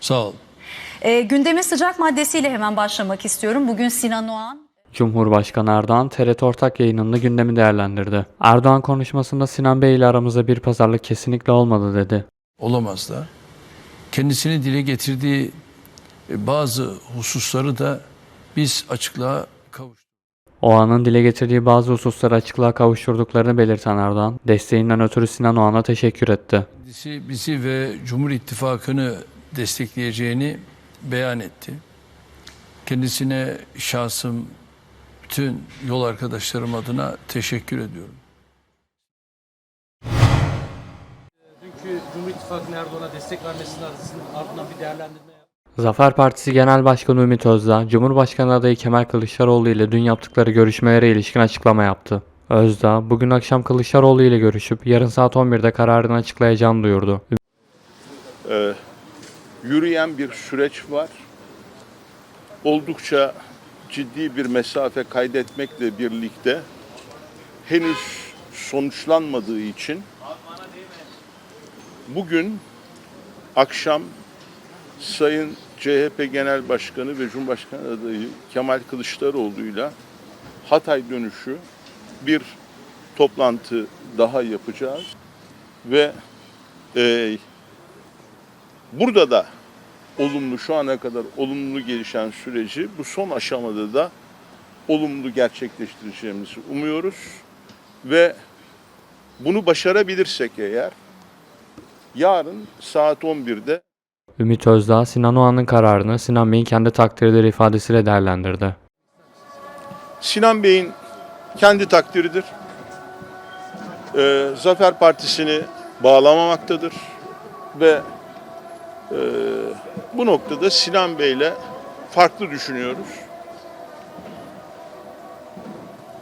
Sağ ol. E, gündemin sıcak maddesiyle hemen başlamak istiyorum. Bugün Sinan Oğan Cumhurbaşkanı Erdoğan TRT ortak yayınında gündemi değerlendirdi. Erdoğan konuşmasında Sinan Bey ile aramızda bir pazarlık kesinlikle olmadı dedi. Olamaz da. Kendisini dile getirdiği e, bazı hususları da biz açıklığa kavuştuk. Oğan'ın dile getirdiği bazı hususları açıklığa kavuşturduklarını belirten Erdoğan, desteğinden ötürü Sinan Oğan'a teşekkür etti. Kendisi bizi ve Cumhur İttifakı'nı destekleyeceğini beyan etti. Kendisine şahsım, bütün yol arkadaşlarım adına teşekkür ediyorum. Dünkü Cumhur İttifakı'nın Erdoğan'a destek vermesinin ardından bir değerlendirme yaptı. Zafer Partisi Genel Başkanı Ümit Özdağ, Cumhurbaşkanı adayı Kemal Kılıçdaroğlu ile dün yaptıkları görüşmelere ilişkin açıklama yaptı. Özdağ, bugün akşam Kılıçdaroğlu ile görüşüp yarın saat 11'de kararını açıklayacağını duyurdu. Ee, yürüyen bir süreç var. Oldukça ciddi bir mesafe kaydetmekle birlikte henüz sonuçlanmadığı için bugün akşam Sayın CHP Genel Başkanı ve Cumhurbaşkanı adayı Kemal Kılıçdaroğlu ile Hatay dönüşü bir toplantı daha yapacağız ve e, Burada da olumlu şu ana kadar olumlu gelişen süreci bu son aşamada da olumlu gerçekleştireceğimizi umuyoruz ve bunu başarabilirsek eğer yarın saat 11'de Ümit Özdağ, Sinan Oğan'ın kararını Sinan Bey'in kendi takdirleri ifadesiyle değerlendirdi. Sinan Bey'in kendi takdiridir. Ee, Zafer Partisi'ni bağlamamaktadır ve e, bu noktada Sinan Bey'le farklı düşünüyoruz.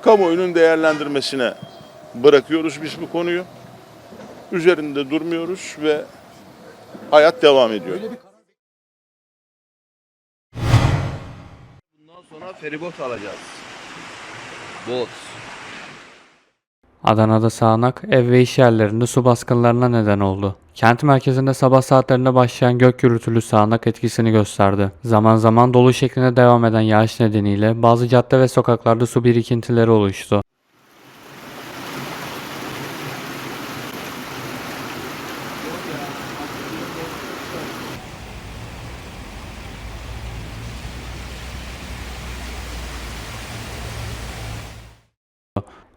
Kamuoyunun değerlendirmesine bırakıyoruz biz bu konuyu. Üzerinde durmuyoruz ve hayat devam ediyor. Bundan sonra feribot alacağız. Bot. Adana'da sağanak ev ve iş yerlerinde su baskınlarına neden oldu. Kent merkezinde sabah saatlerinde başlayan gök gürültülü sağanak etkisini gösterdi. Zaman zaman dolu şeklinde devam eden yağış nedeniyle bazı cadde ve sokaklarda su birikintileri oluştu.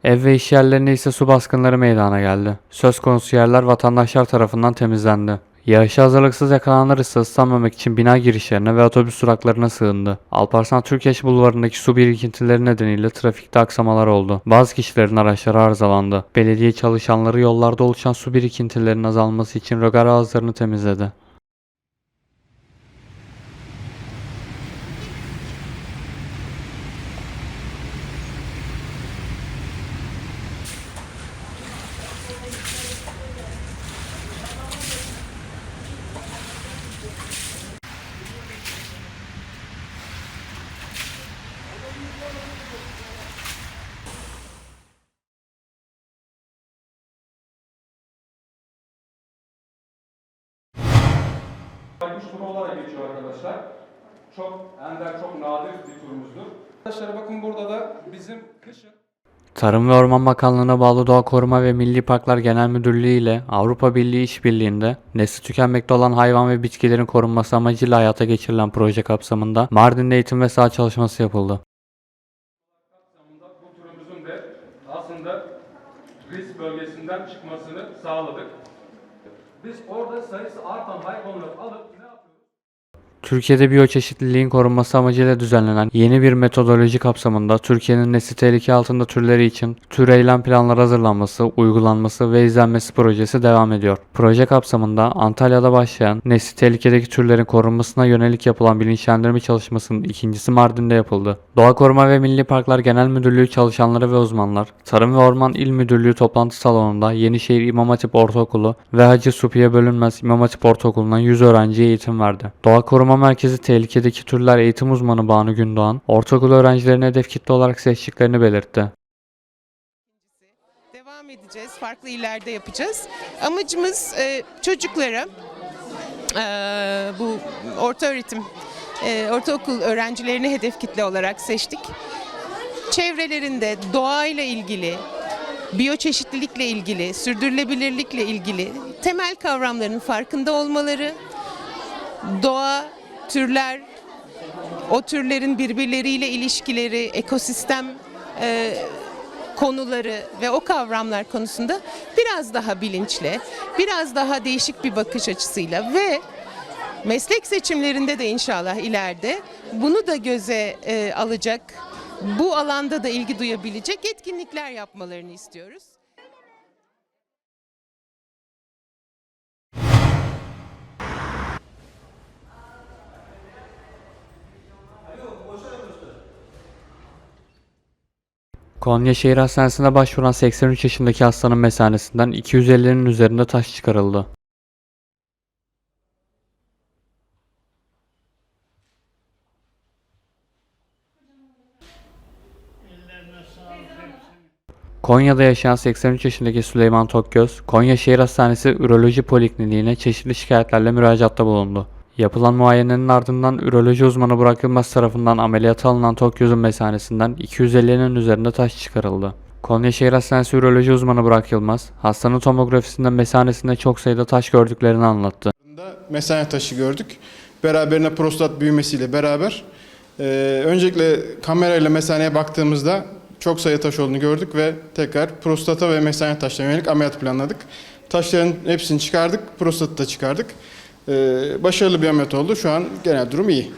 Ev ve iş yerlerinde ise su baskınları meydana geldi. Söz konusu yerler vatandaşlar tarafından temizlendi. Yağışa hazırlıksız yakalananlar ise ıslanmamak için bina girişlerine ve otobüs duraklarına sığındı. Alparslan Türkeş bulvarındaki su birikintileri nedeniyle trafikte aksamalar oldu. Bazı kişilerin araçları arızalandı. Belediye çalışanları yollarda oluşan su birikintilerinin azalması için rögar ağızlarını temizledi. Baykuş turu olarak geçiyor arkadaşlar. Çok ender, çok nadir bir turumuzdur. Arkadaşlar bakın burada da bizim kışın Tarım ve Orman Bakanlığı'na bağlı Doğa Koruma ve Milli Parklar Genel Müdürlüğü ile Avrupa Birliği işbirliğinde nesli tükenmekte olan hayvan ve bitkilerin korunması amacıyla hayata geçirilen proje kapsamında Mardin'de eğitim ve saha çalışması yapıldı. bu turumuzun da aslında risk bölgesinden çıkmasını sağladık. Biz orada sayısı artan hayvanları alıp? Türkiye'de biyoçeşitliliğin korunması amacıyla düzenlenen yeni bir metodoloji kapsamında Türkiye'nin nesli tehlike altında türleri için tür eylem planları hazırlanması, uygulanması ve izlenmesi projesi devam ediyor. Proje kapsamında Antalya'da başlayan nesli tehlikedeki türlerin korunmasına yönelik yapılan bilinçlendirme çalışmasının ikincisi Mardin'de yapıldı. Doğa Koruma ve Milli Parklar Genel Müdürlüğü çalışanları ve uzmanlar, Tarım ve Orman İl Müdürlüğü toplantı salonunda Yenişehir İmam Hatip Ortaokulu ve Hacı Supiye Bölünmez İmam Hatip Ortaokulu'ndan 100 öğrenciye eğitim verdi. Doğa Koruma Merkezi Tehlikedeki Türler Eğitim Uzmanı Banu Gündoğan, ortaokul öğrencilerine hedef kitle olarak seçtiklerini belirtti. Devam edeceğiz. Farklı illerde yapacağız. Amacımız e, çocuklara Ee, bu orta öğretim, e, ortaokul öğrencilerini hedef kitle olarak seçtik. Çevrelerinde doğayla ilgili, biyoçeşitlilikle ilgili, sürdürülebilirlikle ilgili temel kavramların farkında olmaları, doğa, türler, o türlerin birbirleriyle ilişkileri, ekosistem e, konuları ve o kavramlar konusunda biraz daha bilinçle, biraz daha değişik bir bakış açısıyla ve meslek seçimlerinde de inşallah ileride bunu da göze e, alacak, bu alanda da ilgi duyabilecek etkinlikler yapmalarını istiyoruz. Konya Şehir Hastanesi'ne başvuran 83 yaşındaki hastanın mesanesinden 250'nin üzerinde taş çıkarıldı. Konya'da yaşayan 83 yaşındaki Süleyman Tokgöz, Konya Şehir Hastanesi Üroloji Polikliniğine çeşitli şikayetlerle müracaatta bulundu. Yapılan muayenenin ardından üroloji uzmanı Burak Yılmaz tarafından ameliyata alınan Tokgöz'ün mesanesinden 250'nin üzerinde taş çıkarıldı. Konya Şehir Hastanesi Üroloji uzmanı Burak Yılmaz, hastanın tomografisinden mesanesinde çok sayıda taş gördüklerini anlattı. mesane taşı gördük. Beraberine prostat büyümesiyle beraber e, öncelikle kamerayla mesaneye baktığımızda çok sayı taş olduğunu gördük ve tekrar prostata ve mesane taşlarına yönelik ameliyat planladık. Taşların hepsini çıkardık, prostatı da çıkardık. E, başarılı bir ameliyat oldu. Şu an genel durum iyi.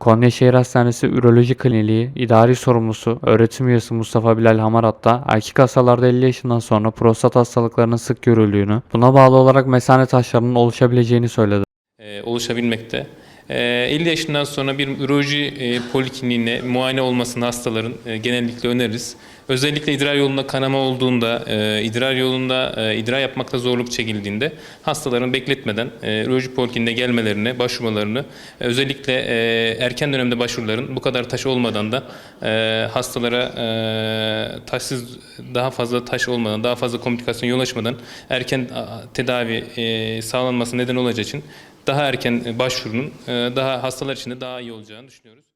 Konya Şehir Hastanesi Üroloji Kliniği İdari Sorumlusu Öğretim Üyesi Mustafa Bilal Hamarat da erkek hastalarda 50 yaşından sonra prostat hastalıklarının sık görüldüğünü, buna bağlı olarak mesane taşlarının oluşabileceğini söyledi. e, oluşabilmekte. E, 50 yaşından sonra bir üroloji e, polikliniğine muayene olmasını hastaların e, genellikle öneririz. Özellikle idrar yolunda kanama olduğunda, e, idrar yolunda e, idrar yapmakta zorluk çekildiğinde hastaların bekletmeden e, üroloji polikliniğine gelmelerine, başvurmalarını, e, özellikle e, erken dönemde başvuruların bu kadar taş olmadan da e, hastalara e, taşsız daha fazla taş olmadan, daha fazla komplikasyon yol açmadan erken tedavi e, sağlanması neden olacağı için daha erken e, başvurunun e, daha hastalar için de daha iyi olacağını düşünüyoruz.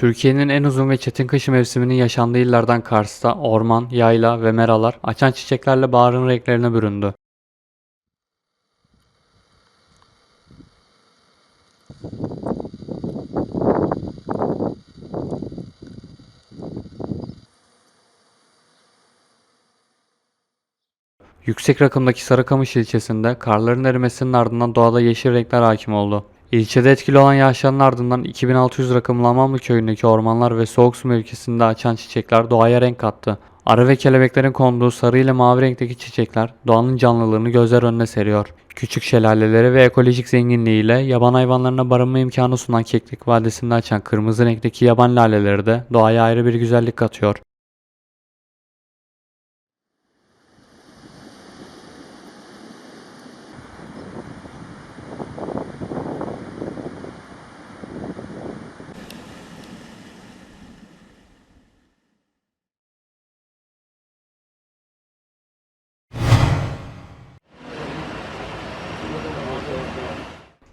Türkiye'nin en uzun ve çetin kış mevsiminin yaşandığı illerden Kars'ta orman, yayla ve meralar açan çiçeklerle baharın renklerine büründü. Yüksek rakımdaki Sarıkamış ilçesinde karların erimesinin ardından doğada yeşil renkler hakim oldu. İlçede etkili olan yağışların ardından 2600 rakımlı Amanlı köyündeki ormanlar ve soğuk su mevkisinde açan çiçekler doğaya renk kattı. Arı ve kelebeklerin konduğu sarı ile mavi renkteki çiçekler doğanın canlılığını gözler önüne seriyor. Küçük şelaleleri ve ekolojik zenginliğiyle yaban hayvanlarına barınma imkanı sunan Keklik Vadisi'nde açan kırmızı renkteki yaban laleleri de doğaya ayrı bir güzellik katıyor.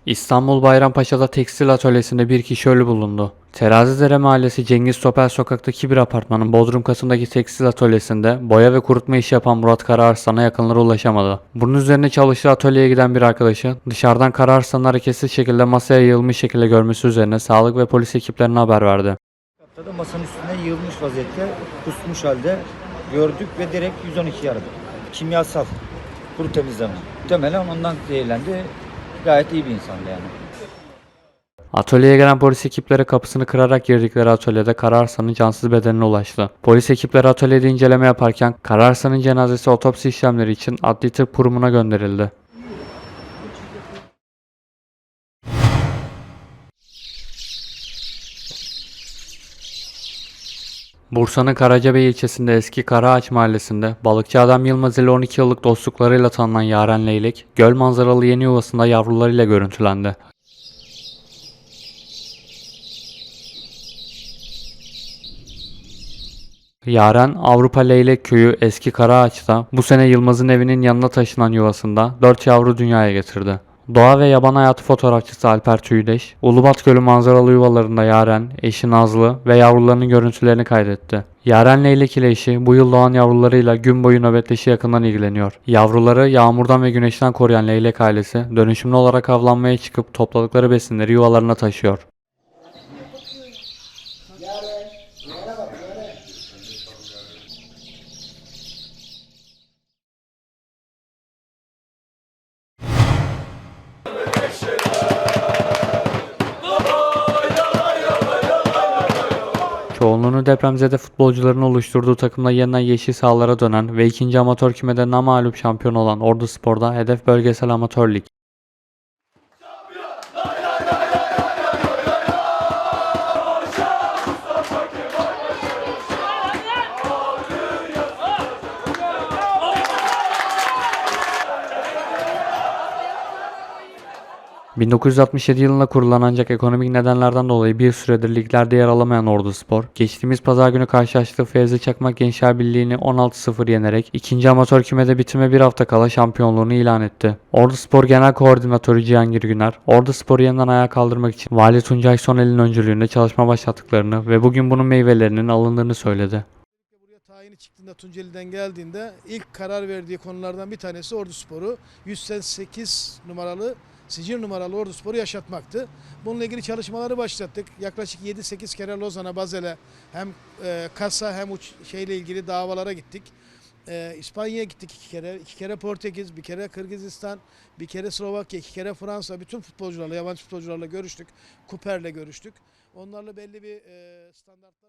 İstanbul Bayrampaşa'da tekstil atölyesinde bir kişi ölü bulundu. Terazidere Mahallesi Cengiz Topel Sokak'taki bir apartmanın bodrum katındaki tekstil atölyesinde boya ve kurutma işi yapan Murat Karaarslan'a yakınları ulaşamadı. Bunun üzerine çalıştığı atölyeye giden bir arkadaşı dışarıdan Karaarslan'ı hareketsiz şekilde masaya yığılmış şekilde görmesi üzerine sağlık ve polis ekiplerine haber verdi. da masanın üstüne yığılmış vaziyette kusmuş halde gördük ve direkt 112'yi aradık. Kimyasal kuru temizleme. Muhtemelen ondan zehirlendi. Gayet iyi bir insandı yani. Atölyeye gelen polis ekipleri kapısını kırarak girdikleri atölyede Kararsan'ın cansız bedenine ulaştı. Polis ekipleri atölyede inceleme yaparken Kararsan'ın cenazesi otopsi işlemleri için adli tıp kurumuna gönderildi. Bursa'nın Karacabey ilçesinde eski Karaağaç mahallesinde balıkçı Adam Yılmaz ile 12 yıllık dostluklarıyla tanınan Yaren Leylek, göl manzaralı yeni yuvasında yavrularıyla görüntülendi. Yaren Avrupa Leylek Köyü Eski Karaağaç'ta bu sene Yılmaz'ın evinin yanına taşınan yuvasında 4 yavru dünyaya getirdi. Doğa ve yaban hayatı fotoğrafçısı Alper Tüydeş, Ulubat Gölü manzaralı yuvalarında Yaren, eşi Nazlı ve yavrularının görüntülerini kaydetti. Yaren Leylek ile eşi bu yıl doğan yavrularıyla gün boyu nöbetleşi yakından ilgileniyor. Yavruları yağmurdan ve güneşten koruyan leylek ailesi dönüşümlü olarak avlanmaya çıkıp topladıkları besinleri yuvalarına taşıyor. Çoğunluğunu depremzede futbolcuların oluşturduğu takımla yeniden yeşil sahalara dönen ve ikinci amatör kümede namağlup şampiyon olan Ordu Spor'da hedef bölgesel amatör lig. ...1967 yılında kurulan ancak ekonomik nedenlerden dolayı bir süredir liglerde yer alamayan Ordu Spor, geçtiğimiz pazar günü karşılaştığı Fevzi Çakmak Gençler Birliği'ni 16-0 yenerek ikinci amatör kümede bitime bir hafta kala şampiyonluğunu ilan etti. Ordu Spor Genel Koordinatörü Cihangir Güner, Ordu Spor'u yeniden ayağa kaldırmak için Vali Tuncay Sonel'in öncülüğünde çalışma başlattıklarını ve bugün bunun meyvelerinin alındığını söyledi. Çıktığında Tunceli'den geldiğinde ilk karar verdiği konulardan bir tanesi Ordu Sporu 108 numaralı sicil numaralı Ordu Sporu yaşatmaktı. Bununla ilgili çalışmaları başlattık. Yaklaşık 7-8 kere Lozan'a, Bazel'e hem e, kasa hem uç, şeyle ilgili davalara gittik. E, İspanya'ya gittik iki kere. iki kere Portekiz, bir kere Kırgızistan, bir kere Slovakya, iki kere Fransa. Bütün futbolcularla, yabancı futbolcularla görüştük. Kuper'le görüştük. Onlarla belli bir e, standartlar